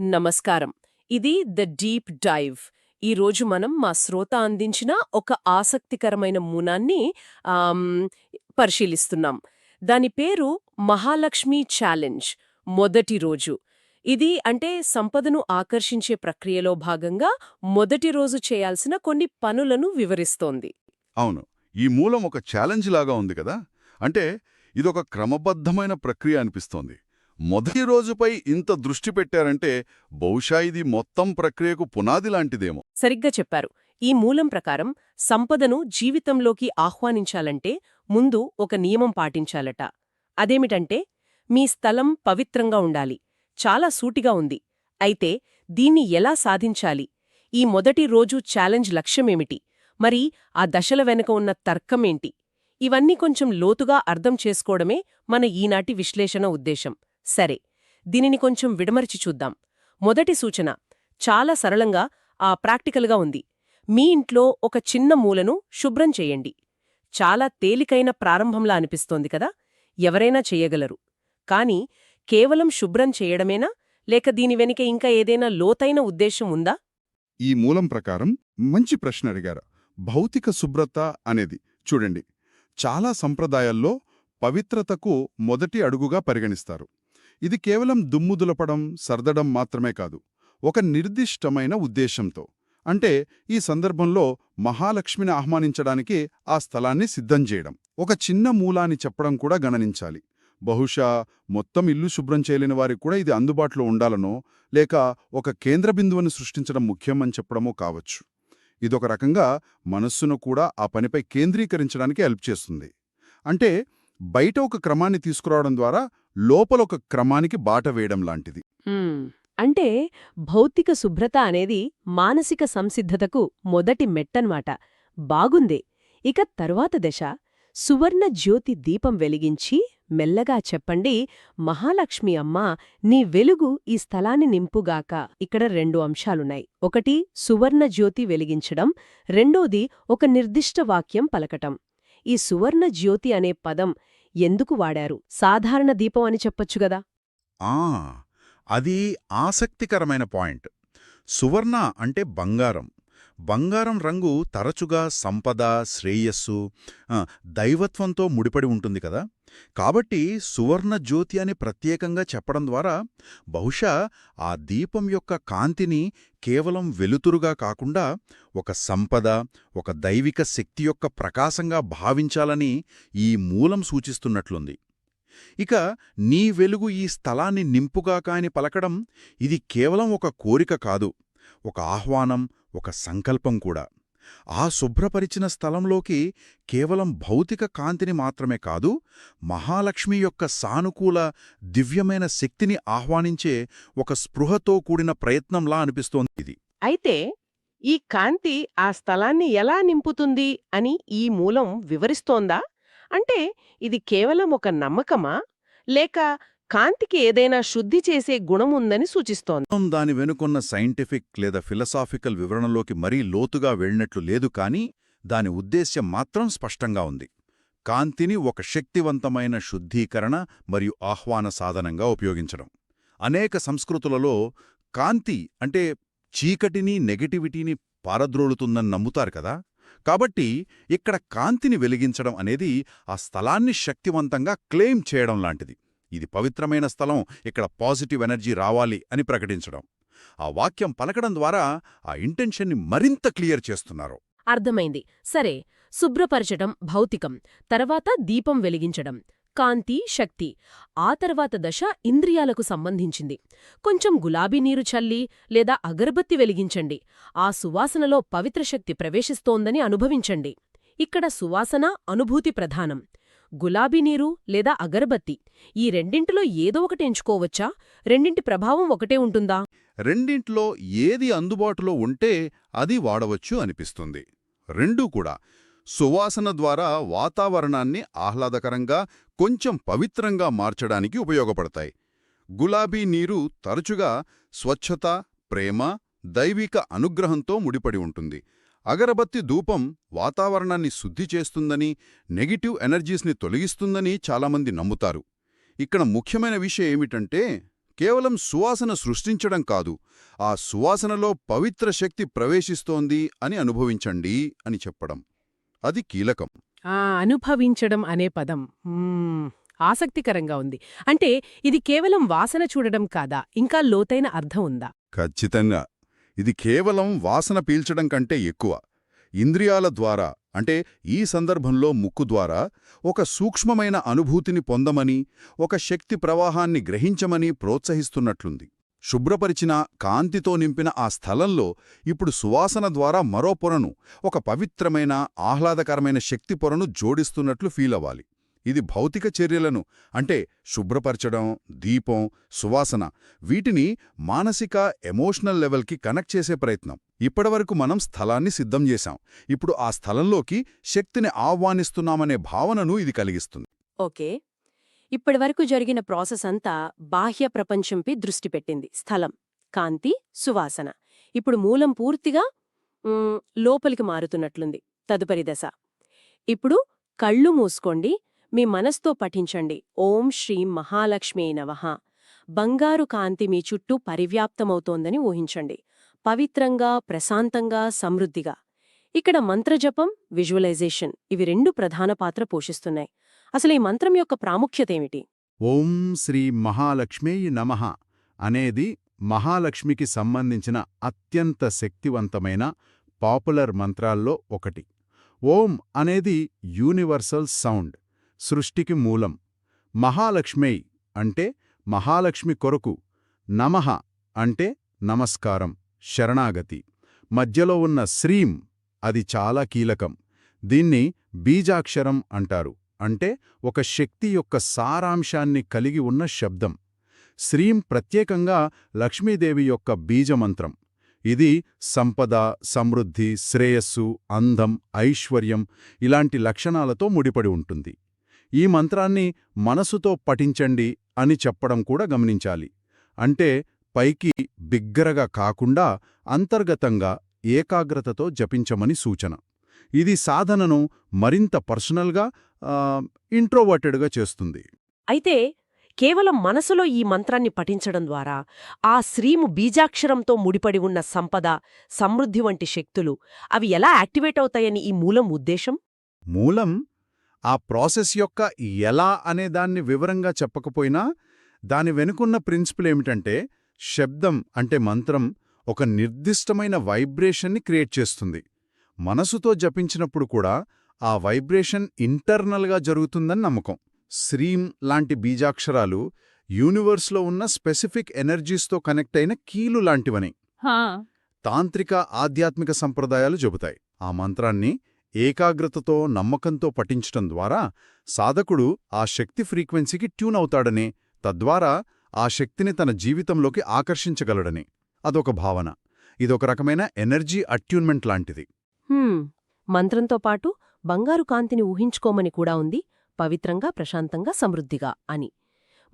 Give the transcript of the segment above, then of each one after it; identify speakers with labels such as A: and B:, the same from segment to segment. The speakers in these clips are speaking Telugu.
A: నమస్కారం. ఇది ద డీప్ డైవ్. ఈ రోజు మనం మా శ్రోత అందించిన ఒక ఆసక్తికరమైన మూనాన్ని పరిశీలిస్తున్నాం. దాని పేరు మహాలక్ష్మి ఛాలెంజ్ మొదటి రోజు. ఇది అంటే సంపదను ఆకర్షించే ప్రక్రియలో భాగంగా మొదటి రోజు చేయాల్సిన కొన్ని పనులను వివరిస్తోంది.
B: అవును. ఈ మూలం ఒక ఛాలెంజ్ లాగా ఉంది కదా? అంటే ఇదొక క్రమబద్ధమైన ప్రక్రియ అనిపిస్తోంది. మొదటి రోజుపై ఇంత దృష్టి పెట్టారంటే బహుశా ఇది మొత్తం ప్రక్రియకు పునాది లాంటిదేమో.
A: సరిగ్గా చెప్పారు. ఈ మూలం ప్రకారం సంపదను జీవితంలోకి ఆహ్వానించాలంటే ముందు ఒక నియమం పాటించాలట. అదేమిటంటే మీ స్థలం పవిత్రంగా ఉండాలి. చాలా సూటిగా ఉంది. అయితే దీన్ని ఎలా సాధించాలి? ఈ మొదటి రోజు ఛాలెంజ్ లక్ష్యమేమిటి? మరి ఆ దశల వెనుక ఉన్న తర్కమేంటి? ఇవన్నీ కొంచెం లోతుగా అర్థం చేసుకోవడమే మన ఈనాటి విశ్లేషణ ఉద్దేశం. సరే దీనిని కొంచెం విడమర్చి చూద్దాం. మొదటి సూచన చాలా సరళంగా ఆ ప్రాక్టికల్గా ఉంది. మీ ఇంట్లో ఒక చిన్న మూలను శుభ్రం చేయండి. చాలా తేలికైన ప్రారంభంలా అనిపిస్తోంది కదా ఎవరైనా చెయ్యగలరు కాని కేవలం శుభ్రం చేయడమేనా? లేక దీని వెనుక ఇంకా ఏదైనా లోతైన ఉద్దేశం ఉందా?
C: ఈ మూలం ప్రకారం మంచి ప్రశ్న అడిగారు. భౌతిక శుభ్రత అనేది చూడండి. చాలా సంప్రదాయాల్లో పవిత్రతకు మొదటి అడుగుగా పరిగణిస్తారు. ఇది కేవలం దుమ్ము దులపడం సర్దడం మాత్రమే కాదు ఒక నిర్దిష్టమైన ఉద్దేశంతో అంటే ఈ సందర్భంలో మహాలక్ష్మిని ఆహ్వానించడానికి ఆ స్థలాన్ని సిద్ధం చేయడం. ఒక చిన్న మూలాన్ని చెప్పడం కూడా గణనించాలి. బహుశా మొత్తం ఇల్లు శుభ్రం చేయలేని వారికి కూడా ఇది అందుబాటులో ఉండాలనో లేక ఒక కేంద్ర బిందువును సృష్టించడం ముఖ్యమని చెప్పడమో కావచ్చు. ఇదొక రకంగా మనస్సును కూడా ఆ పనిపై కేంద్రీకరించడానికి హెల్ప్ చేస్తుంది. అంటే బయట ఒక క్రమాన్ని తీసుకురావడం ద్వారా లోపల ఒక క్రమానికి బాట వేయడం లాంటిది.
A: అంటే భౌతిక శుభ్రత అనేది మానసిక సంసిద్ధతకు మొదటి మెట్టన్మాట. బాగుందే. ఇక తరువాత దశ సువర్ణ జ్యోతి దీపం వెలిగించి మెల్లగా చెప్పండి మహాలక్ష్మి అమ్మా నీ వెలుగు ఈ స్థలాన్ని నింపుగాక. ఇక్కడ రెండు అంశాలున్నాయి. ఒకటి సువర్ణ జ్యోతి వెలిగించడం. రెండోది ఒక నిర్దిష్ట వాక్యం పలకటం. ఈ సువర్ణ జ్యోతి అనే పదం ఎందుకు వాడారు? సాధారణ దీపం అని చెప్పొచ్చుగదా
B: ఆ అది ఆసక్తికరమైన పాయింట్. సువర్ణ అంటే బంగారం. బంగారం రంగు తరచుగా సంపద శ్రేయస్సు ఆ, దైవత్వంతో ముడిపడి ఉంటుంది కదా. కాబట్టి సువర్ణ జ్యోతి అని ప్రత్యేకంగా చెప్పడం ద్వారా బహుశా ఆ దీపం యొక్క కాంతిని కేవలం వెలుతురుగా కాకుండా ఒక సంపద ఒక దైవిక శక్తి యొక్క ప్రకాశంగా భావించాలని ఈ మూలం సూచిస్తున్నట్లుంది. ఇక నీ వెలుగు ఈ స్థలాన్ని నింపుగా కాని పలకడం ఇది కేవలం ఒక కోరిక కాదు. ఒక ఆహ్వానం ఒక సంకల్పం కూడా. ఆ శుభ్రపరిచిన స్థలంలోకి కేవలం భౌతిక కాంతిని మాత్రమే కాదు మహాలక్ష్మి యొక్క సానుకూల దివ్యమైన శక్తిని ఆహ్వానించే ఒక స్పృహతో కూడిన ప్రయత్నంలా అనిపిస్తోంది ఇది.
A: అయితే ఈ కాంతి ఆ స్థలాన్ని ఎలా నింపుతుంది అని ఈ మూలం వివరిస్తోందా? అంటే ఇది కేవలం ఒక నమ్మకమా? లేక కాంతికి ఏదైనా శుద్ధి చేసే గుణం ఉందని సూచిస్తోంది
B: దాని వెనుకున్న సైంటిఫిక్ లేదా ఫిలసాఫికల్ వివరణలోకి మరీ లోతుగా వెళ్ళినట్లు లేదు కానీ దాని ఉద్దేశ్యం మాత్రం స్పష్టంగా ఉంది. కాంతిని ఒక శక్తివంతమైన శుద్ధీకరణ మరియు ఆహ్వాన సాధనంగా ఉపయోగించడం. అనేక సంస్కృతులలో కాంతి అంటే చీకటిని నెగటివిటీని పారద్రోలుతుందని నమ్ముతారు కదా! కాబట్టి ఇక్కడ కాంతిని వెలిగించడం అనేది ఆ స్థలాన్ని శక్తివంతంగా క్లెయిమ్ చేయడం లాంటిది. ఇది పవిత్రమైన స్థలం ఇక్కడ పాజిటివ్ ఎనర్జీ రావాలి అని ప్రకటించడం. ఆ వాక్యం పలకడం ద్వారా ఆ ఇంటెన్షన్ని మరింత క్లియర్ చేస్తున్నారు.
A: అర్థమైంది. సరే శుభ్రపరచడం భౌతికం తర్వాత దీపం వెలిగించడం కాంతి శక్తి ఆ తర్వాత దశ ఇంద్రియాలకు సంబంధించింది. కొంచెం గులాబీ నీరు చల్లి లేదా అగరబత్తి వెలిగించండి. ఆ సువాసనలో పవిత్ర శక్తి ప్రవేశిస్తోందని అనుభవించండి. ఇక్కడ సువాసన అనుభూతి ప్రధానం. గులాబీ నీరు లేదా అగరబత్తి ఈ రెండింటిలో ఏదో ఒకటి ఎంచుకోవచ్చా? రెండింటి ప్రభావం ఒకటే ఉంటుందా?
B: రెండింట్లో ఏది అందుబాటులో ఉంటే అది వాడవచ్చు అనిపిస్తుంది. రెండూ కూడా. సువాసన ద్వారా వాతావరణాన్ని ఆహ్లాదకరంగా కొంచెం పవిత్రంగా మార్చడానికి ఉపయోగపడతాయి. గులాబీ నీరు తరచుగా స్వచ్ఛత ప్రేమ దైవిక అనుగ్రహంతో ముడిపడి ఉంటుంది. అగరబత్తి ధూపం వాతావరణాన్ని శుద్ధి చేస్తుందని నెగిటివ్ ఎనర్జీస్ని తొలగిస్తుందని చాలామంది నమ్ముతారు. ఇక్కడ ముఖ్యమైన విషయం ఏమిటంటే
D: కేవలం సువాసన సృష్టించడం కాదు ఆ సువాసనలో పవిత్ర శక్తి ప్రవేశిస్తోంది అని అనుభవించండి అని చెప్పడం. అది కీలకం.
A: ఆ అనుభవించడం అనే పదం. ఆసక్తికరంగా ఉంది. అంటే ఇది కేవలం వాసన చూడడం కాదా? ఇంకా లోతైన అర్థం ఉందా?
D: ఖచ్చితంగా. ఇది కేవలం వాసన పీల్చడం కంటే ఎక్కువ. ఇంద్రియాల ద్వారా అంటే ఈ సందర్భంలో ముక్కు ద్వారా ఒక సూక్ష్మమైన అనుభూతిని పొందమని ఒక శక్తి ప్రవాహాన్ని గ్రహించమని ప్రోత్సహిస్తున్నట్లుంది. శుభ్రపరిచిన కాంతితో నింపిన ఆ స్థలంలో ఇప్పుడు సువాసన ద్వారా మరో పొరను ఒక పవిత్రమైన ఆహ్లాదకరమైన శక్తి పొరను జోడిస్తున్నట్లు ఫీలవ్వాలి. ఇది భౌతిక చర్యలను అంటే శుభ్రపరచడం దీపం సువాసన వీటిని మానసిక ఎమోషనల్ లెవెల్కి కనెక్ట్ చేసే ప్రయత్నం. ఇప్పటివరకు మనం స్థలాన్ని సిద్ధం చేశాం. ఇప్పుడు ఆ స్థలంలోకి శక్తిని ఆహ్వానిస్తున్నామనే భావనను ఇది కలిగిస్తుంది.
E: ఓకే. ఇప్పటివరకు జరిగిన ప్రాసెస్ అంతా బాహ్య ప్రపంచంపై దృష్టి పెట్టింది. స్థలం కాంతి సువాసన. ఇప్పుడు మూలం పూర్తిగా లోపలికి మారుతున్నట్లుంది. తదుపరి దశ. ఇప్పుడు కళ్ళు మూసుకోండి మీ మనస్తో పఠించండి. ఓం శ్రీ మహాలక్ష్మీ నవహ బంగారు కాంతి మీ చుట్టూ పరివ్యాప్తమవుతోందని ఊహించండి. పవిత్రంగా ప్రశాంతంగా సమృద్ధిగా. ఇక్కడ మంత్రజపం విజువలైజేషన్ ఇవి రెండు ప్రధాన పాత్ర పోషిస్తున్నాయి. అసలు ఈ మంత్రం యొక్క ప్రాముఖ్యతేమిటి?
B: ఓం శ్రీ మహాలక్ష్మీ నమః అనేది మహాలక్ష్మికి సంబంధించిన అత్యంత శక్తివంతమైన పాపులర్ మంత్రాల్లో ఒకటి. ఓం అనేది యూనివర్సల్ సౌండ్. సృష్టికి మూలం. మహాలక్ష్మై అంటే మహాలక్ష్మి కొరకు నమః అంటే నమస్కారం శరణాగతి. మధ్యలో ఉన్న శ్రీం అది చాలా కీలకం. దీన్ని బీజాక్షరం అంటారు. అంటే ఒక శక్తి యొక్క సారాంశాన్ని కలిగి ఉన్న శబ్దం. శ్రీం ప్రత్యేకంగా లక్ష్మీదేవి యొక్క బీజమంత్రం. ఇది సంపద సమృద్ధి శ్రేయస్సు అందం ఐశ్వర్యం ఇలాంటి లక్షణాలతో ముడిపడి ఉంటుంది. ఈ మంత్రాన్ని మనసుతో పఠించండి అని చెప్పడం కూడా గమనించాలి. అంటే పైకి బిగ్గరగా కాకుండా అంతర్గతంగా ఏకాగ్రతతో జపించమని సూచన. ఇది సాధనను మరింత పర్సనల్గా ఇంట్రోవర్టెడ్గా చేస్తుంది.
A: అయితే కేవలం మనసులో ఈ మంత్రాన్ని పఠించడం ద్వారా ఆ శ్రీము బీజాక్షరంతో ముడిపడి ఉన్న సంపద సమృద్ధి వంటి శక్తులు అవి ఎలా యాక్టివేట్ అవుతాయని ఈ మూలం ఉద్దేశం?
B: మూలం ఆ ప్రాసెస్ యొక్క ఎలా అనే దాన్ని వివరంగా చెప్పకపోయినా దాని వెనుకున్న ప్రిన్సిపల్ ఏమిటంటే శబ్దం అంటే మంత్రం ఒక నిర్దిష్టమైన వైబ్రేషన్ని క్రియేట్ చేస్తుంది. మనసుతో జపించినప్పుడు కూడా ఆ వైబ్రేషన్ ఇంటర్నల్గా జరుగుతుందని నమ్మకం. శ్రీం లాంటి బీజాక్షరాలు యూనివర్స్లో ఉన్న స్పెసిఫిక్ ఎనర్జీస్తో కనెక్ట్ అయిన కీలు లాంటివని. తాంత్రిక ఆధ్యాత్మిక సంప్రదాయాలు చెబుతాయి. ఆ మంత్రాన్ని ఏకాగ్రతతో నమ్మకంతో పఠించటం ద్వారా సాధకుడు ఆ శక్తి ఫ్రీక్వెన్సీకి ట్యూన్ అవుతాడని తద్వారా ఆ శక్తిని తన జీవితంలోకి ఆకర్షించగలడని. అదొక భావన. ఇదొక రకమైన ఎనర్జీ అట్యూన్మెంట్ లాంటిది.
A: మంత్రంతో పాటు బంగారు కాంతిని ఊహించుకోమని కూడా ఉంది. పవిత్రంగా ప్రశాంతంగా సమృద్ధిగా అని.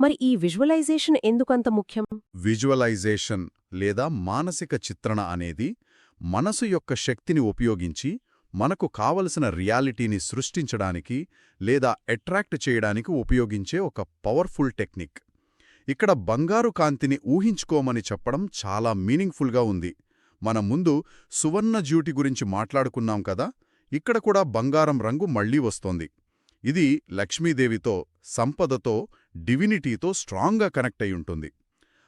A: మరి ఈ విజువలైజేషన్ ఎందుకంత ముఖ్యం?
B: విజువలైజేషన్ లేదా మానసిక చిత్రణ అనేది మనసు యొక్క శక్తిని ఉపయోగించి మనకు కావలసిన రియాలిటీని సృష్టించడానికి లేదా అట్రాక్ట్ చేయడానికి ఉపయోగించే ఒక పవర్ఫుల్ టెక్నిక్. ఇక్కడ బంగారు కాంతిని ఊహించుకోమని చెప్పడం చాలా మీనింగ్ఫుల్గా ఉంది. మన ముందు సువర్ణ జ్యూటి గురించి మాట్లాడుకున్నాం కదా ఇక్కడ కూడా బంగారం రంగు మళ్ళీ వస్తోంది. ఇది లక్ష్మీదేవితో సంపదతో డివినిటీతో స్ట్రాంగ్గా కనెక్ట్ అయ్యుంటుంది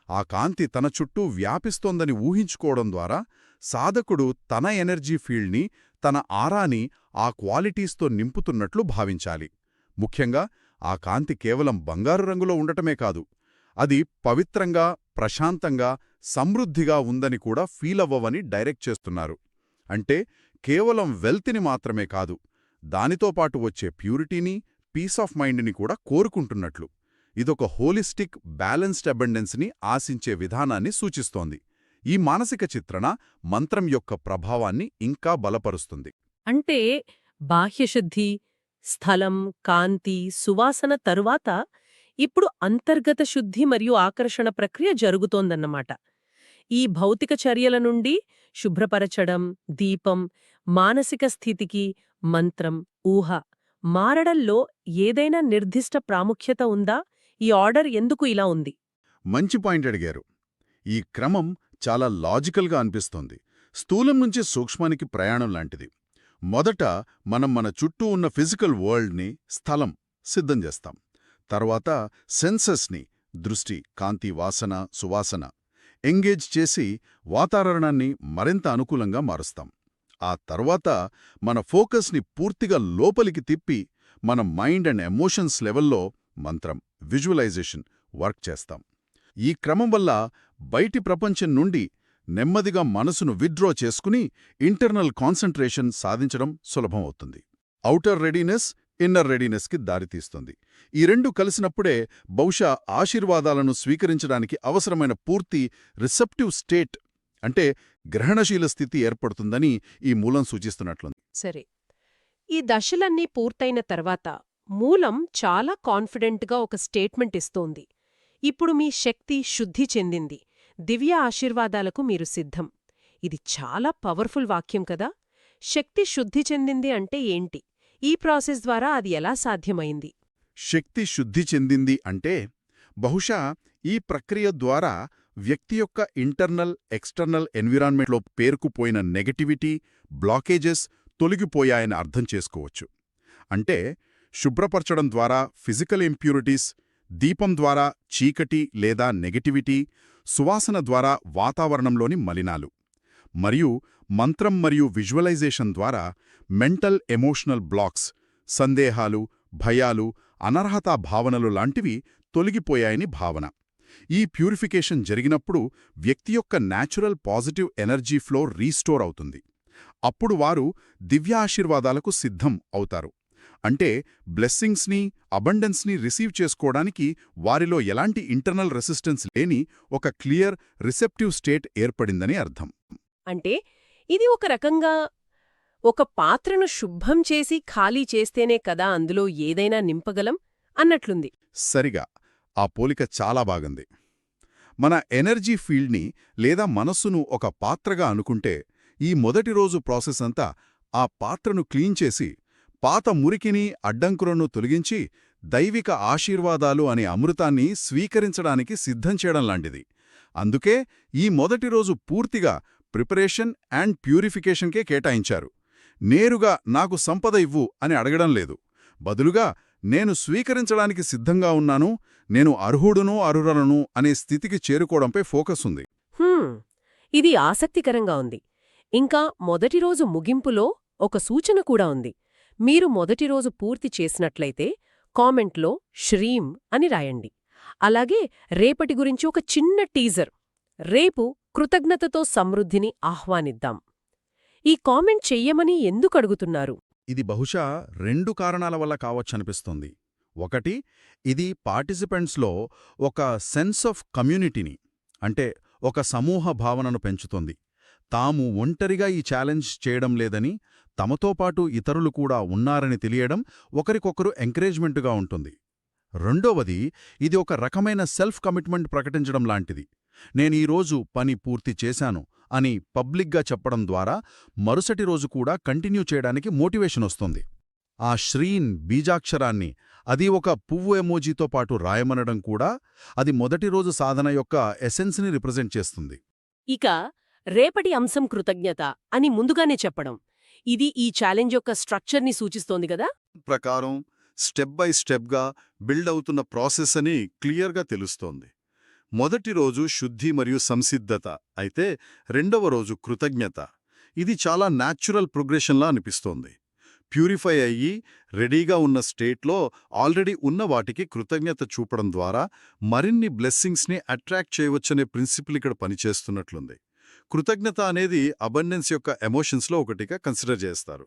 B: ఆ కాంతి తన చుట్టూ వ్యాపిస్తోందని ఊహించుకోవడం ద్వారా సాధకుడు తన ఎనర్జీ ఫీల్డ్ని తన ఆరాని ఆ క్వాలిటీస్తో నింపుతున్నట్లు భావించాలి. ముఖ్యంగా ఆ కాంతి కేవలం బంగారు రంగులో ఉండటమే కాదు అది పవిత్రంగా ప్రశాంతంగా సమృద్ధిగా ఉందని కూడా ఫీలవ్వవని డైరెక్ట్ చేస్తున్నారు. అంటే కేవలం వెల్త్ని మాత్రమే కాదు దానితో పాటు వచ్చే ప్యూరిటీని పీస్ ఆఫ్ మైండ్ని కూడా కోరుకుంటున్నట్లు. ఇదొక హోలిస్టిక్ బ్యాలెన్స్డ్ అబెండెన్స్ని ఆశించే విధానాన్ని సూచిస్తోంది. ఈ మానసిక చిత్రణ మంత్రం యొక్క ప్రభావాన్ని ఇంకా బలపరుస్తుంది.
A: అంటే బాహ్యశుద్ధి స్థలం కాంతి సువాసన తరువాత ఇప్పుడు అంతర్గత శుద్ధి మరియు ఆకర్షణ ప్రక్రియ జరుగుతోందన్నమాట. ఈ భౌతిక చర్యల నుండి శుభ్రపరచడం దీపం మానసిక స్థితికి మంత్రం ఊహ మారడంలో ఏదైనా నిర్దిష్ట ప్రాముఖ్యత ఉందా? ఈ ఆర్డర్ ఎందుకు ఇలా ఉంది?
B: మంచి పాయింట్ అడిగారు. ఈ క్రమం చాలా లాజికల్గా అనిపిస్తోంది. స్థూలం నుంచి సూక్ష్మానికి ప్రయాణం లాంటిది. మొదట మనం మన చుట్టూ ఉన్న ఫిజికల్ వరల్డ్ని స్థలం సిద్ధం చేస్తాం. తర్వాత సెన్సెస్ని దృష్టి కాంతి వాసన సువాసన ఎంగేజ్ చేసి వాతావరణాన్ని మరింత అనుకూలంగా మారుస్తాం. ఆ తర్వాత మన ఫోకస్ని పూర్తిగా లోపలికి తిప్పి మన మైండ్ అండ్ ఎమోషన్స్ లెవెల్లో మంత్రం విజువలైజేషన్ వర్క్ చేస్తాం. ఈ క్రమం వల్ల బయటి ప్రపంచం నుండి నెమ్మదిగా మనసును విత్డ్రా చేసుకుని ఇంటర్నల్ కాన్సంట్రేషన్ సాధించడం సులభమవుతుంది ఔటర్ రెడీనెస్ ఇన్నర్ రెడీనెస్కి దారితీస్తుంది ఈ రెండు కలిసినప్పుడే బహుశా ఆశీర్వాదాలను స్వీకరించడానికి అవసరమైన పూర్తి రిసెప్టివ్ స్టేట్ అంటే గ్రహణశీల స్థితి ఏర్పడుతుందని ఈ మూలం సూచిస్తున్నట్లుంది.
A: సరే. ఈ దశలన్నీ పూర్తయిన తర్వాత మూలం చాలా కాన్ఫిడెంట్గా ఒక స్టేట్మెంట్ ఇస్తోంది. ఇప్పుడు మీ శక్తి శుద్ధి చెందింది. దివ్య ఆశీర్వాదాలకు మీరు సిద్ధం. ఇది చాలా పవర్ఫుల్ వాక్యం కదా! శక్తి శుద్ధి చెందింది అంటే ఏంటి? ఈ ప్రాసెస్ ద్వారా అది ఎలా సాధ్యమైంది?
B: శక్తి శుద్ధి చెందింది అంటే బహుశా ఈ ప్రక్రియ ద్వారా వ్యక్తి యొక్క ఇంటర్నల్ ఎక్స్టర్నల్ ఎన్విరాన్మెంట్లో పేరుకుపోయిన నెగటివిటీ బ్లాకేజెస్ తొలగిపోయాయని అర్థం చేసుకోవచ్చు. అంటే శుభ్రపరచడం ద్వారా ఫిజికల్ ఇంప్యూరిటీస్ దీపం ద్వారా చీకటి లేదా నెగటివిటీ సువాసన ద్వారా వాతావరణంలోని మలినాలు. మరియు మంత్రం మరియు విజువలైజేషన్ ద్వారా మెంటల్ ఎమోషనల్ బ్లాక్స్ సందేహాలు భయాలు అనర్హతా భావనలు లాంటివి తొలగిపోయాయని భావన. ఈ ప్యూరిఫికేషన్ జరిగినప్పుడు వ్యక్తి యొక్క natural positive energy flow restore అవుతుంది. అప్పుడు వారు దివ్యాశీర్వాదాలకు సిద్ధం అవుతారు. అంటే బ్లెస్సింగ్స్ని అబండెన్స్ని రిసీవ్ చేసుకోవడానికి వారిలో ఎలాంటి ఇంటర్నల్ రెసిస్టెన్స్ లేని ఒక క్లియర్ రిసెప్టివ్ స్టేట్ ఏర్పడిందని అర్థం.
A: అంటే ఇది ఒక రకంగా ఒక పాత్రను శుభ్రం చేసి ఖాళీ చేస్తేనే కదా అందులో ఏదైనా నింపగలం అన్నట్లుంది.
B: సరిగా. ఆ పోలిక చాలా బాగుంది. మన ఎనర్జీ ఫీల్డ్ని లేదా మనస్సును ఒక పాత్రగా అనుకుంటే ఈ మొదటి రోజు ప్రాసెస్ అంతా ఆ పాత్రను క్లీన్ చేసి పాత మురికిని అడ్డంకులను తొలగించి దైవిక ఆశీర్వాదాలు అనే అమృతాన్ని స్వీకరించడానికి సిద్ధం చేయడం లాంటిది. అందుకే ఈ మొదటి రోజు పూర్తిగా ప్రిపరేషన్ అండ్ ప్యూరిఫికేషన్కే కేటాయించారు. నేరుగా నాకు సంపద ఇవ్వు అని అడగడం లేదు. బదులుగా నేను స్వీకరించడానికి సిద్ధంగా ఉన్నాను నేను అర్హుడును అర్హులను అనే స్థితికి చేరుకోవడంపై ఫోకస్ ఉంది.
A: ఇది ఆసక్తికరంగా ఉంది. ఇంకా మొదటి రోజు ముగింపులో ఒక సూచన కూడా ఉంది. మీరు మొదటి రోజు పూర్తి చేసినట్లయితే కామెంట్లో శ్రీం అని రాయండి. అలాగే రేపటి గురించి ఒక చిన్న టీజర్. రేపు కృతజ్ఞతతో సమృద్ధిని ఆహ్వానిద్దాం. ఈ కామెంట్ చెయ్యమని ఎందుకు అడుగుతున్నారు?
B: ఇది బహుశా రెండు కారణాల వల్ల కావచ్చనిపిస్తుంది. ఒకటి ఇది పార్టిసిపెంట్స్లో ఒక సెన్స్ ఆఫ్ కమ్యూనిటీని అంటే ఒక సమూహ భావనను పెంచుతుంది. తాము ఒంటరిగా ఈ ఛాలెంజ్ చేయడం లేదని తమతో పాటు ఇతరులు కూడా ఉన్నారని తెలియడం ఒకరికొకరు ఎంకరేజ్మెంటుగా ఉంటుంది. రెండవది ఇది ఒక రకమైన సెల్ఫ్ కమిట్మెంట్ ప్రకటించడం లాంటిది. నేనీరోజు పని పూర్తి చేశాను అని పబ్లిక్గా చెప్పడం ద్వారా మరుసటి రోజు కూడా కంటిన్యూ చేయడానికి మోటివేషన్ వస్తుంది. ఆ శ్రీన్ బీజాక్షరాన్ని అది ఒక పువ్వు ఎమోజీతో పాటు రాయమనడం కూడా అది మొదటి రోజు సాధన యొక్క ఎసెన్స్ని రిప్రజెంట్ చేస్తుంది.
A: ఇక రేపటి అంశం కృతజ్ఞత అని ముందుగానే చెప్పడం. ఇది ఈ ఛాలెంజ్ యొక్క స్ట్రక్చర్ని సూచిస్తోంది కదా?
B: ప్రకారం స్టెప్ బై స్టెప్గా బిల్డ్ అవుతున్న ప్రాసెస్ అని క్లియర్గా తెలుస్తోంది. మొదటి రోజు శుద్ధి మరియు సంసిద్ధత అయితే రెండవ రోజు కృతజ్ఞత. ఇది చాలా న్యాచురల్ ప్రోగ్రెషన్లా అనిపిస్తోంది. ప్యూరిఫై అయ్యి రెడీగా ఉన్న స్టేట్లో ఆల్రెడీ ఉన్న వాటికి కృతజ్ఞత చూపడం ద్వారా మరిన్ని బ్లెస్సింగ్స్ని అట్రాక్ట్ చేయవచ్చనే ప్రిన్సిపల్ ఇక్కడ పనిచేస్తున్నట్లుంది. కృతజ్ఞత అనేది అబండెన్స్ యొక్క ఎమోషన్స్లో ఒకటిగా కన్సిడర్ చేస్తారు.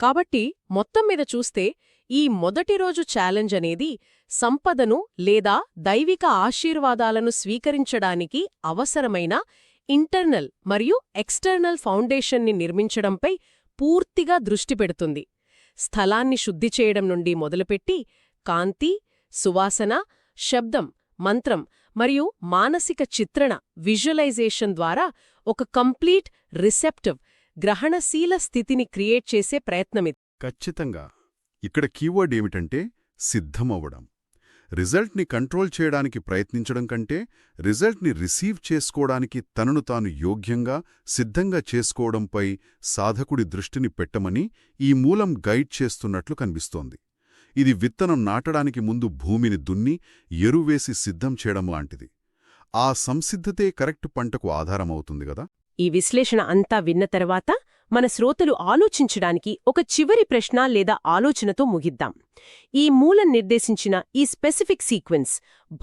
A: కాబట్టి మొత్తం మీద చూస్తే ఈ మొదటి రోజు ఛాలెంజ్ అనేది సంపదను లేదా దైవిక ఆశీర్వాదాలను స్వీకరించడానికి అవసరమైన ఇంటర్నల్ మరియు ఎక్స్టర్నల్ ఫౌండేషన్ని నిర్మించడంపై పూర్తిగా దృష్టి పెడుతుంది. స్థలాన్ని శుద్ధి చేయడం నుండి మొదలుపెట్టి కాంతి సువాసన శబ్దం మంత్రం మరియు మానసిక చిత్రణ విజువలైజేషన్ ద్వారా ఒక కంప్లీట్ రిసెప్టివ్ గ్రహణశీల స్థితిని క్రియేట్ చేసే ప్రయత్నమిది
B: ఖచ్చితంగా. ఇక్కడ కీవర్డ్ ఏమిటంటే సిద్ధమవ్వడం. రిజల్ట్ని కంట్రోల్ చేయడానికి ప్రయత్నించడం కంటే రిజల్ట్ని రిసీవ్ చేసుకోవడానికి తనను తాను యోగ్యంగా సిద్ధంగా చేసుకోవడంపై సాధకుడి దృష్టిని పెట్టమని ఈ మూలం గైడ్ చేస్తున్నట్లు కనిపిస్తోంది. ఇది విత్తనం నాటడానికి ముందు భూమిని దున్ని ఎరువేసి సిద్ధం చేయడం లాంటిది. ఆ సంసిద్ధతే కరెక్ట్ పంటకు ఆధారమవుతుంది గదా
A: ఈ విశ్లేషణ అంతా విన్న తర్వాత మన శ్రోతలు ఆలోచించడానికి ఒక చివరి ప్రశ్న లేదా ఆలోచనతో ముగిద్దాం. ఈ మూలం నిర్దేశించిన ఈ స్పెసిఫిక్ సీక్వెన్స్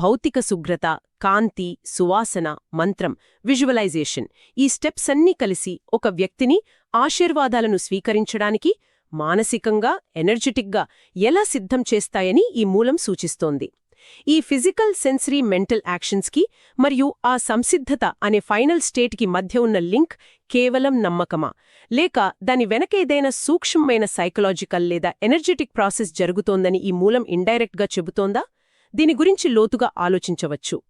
A: భౌతిక శుభ్రత కాంతి సువాసన మంత్రం విజువలైజేషన్ ఈ స్టెప్స్ అన్నీ కలిసి ఒక వ్యక్తిని ఆశీర్వాదాలను స్వీకరించడానికి మానసికంగా ఎనర్జెటిక్గా ఎలా సిద్ధం చేస్తాయని ఈ మూలం సూచిస్తోంది. ఈ ఫిజికల్ సెన్సరీ మెంటల్ యాక్షన్స్కి మరియు ఆ సంసిద్ధత అనే ఫైనల్ స్టేట్కి మధ్య ఉన్న లింక్ కేవలం నమ్మకమా? లేక దాని వెనక ఏదైనా సూక్ష్మమైన సైకలాజికల్ లేదా ఎనర్జెటిక్ ప్రాసెస్ జరుగుతోందని ఈ మూలం ఇండైరెక్ట్గా చెబుతోందా? దీని గురించి లోతుగా ఆలోచించవచ్చు.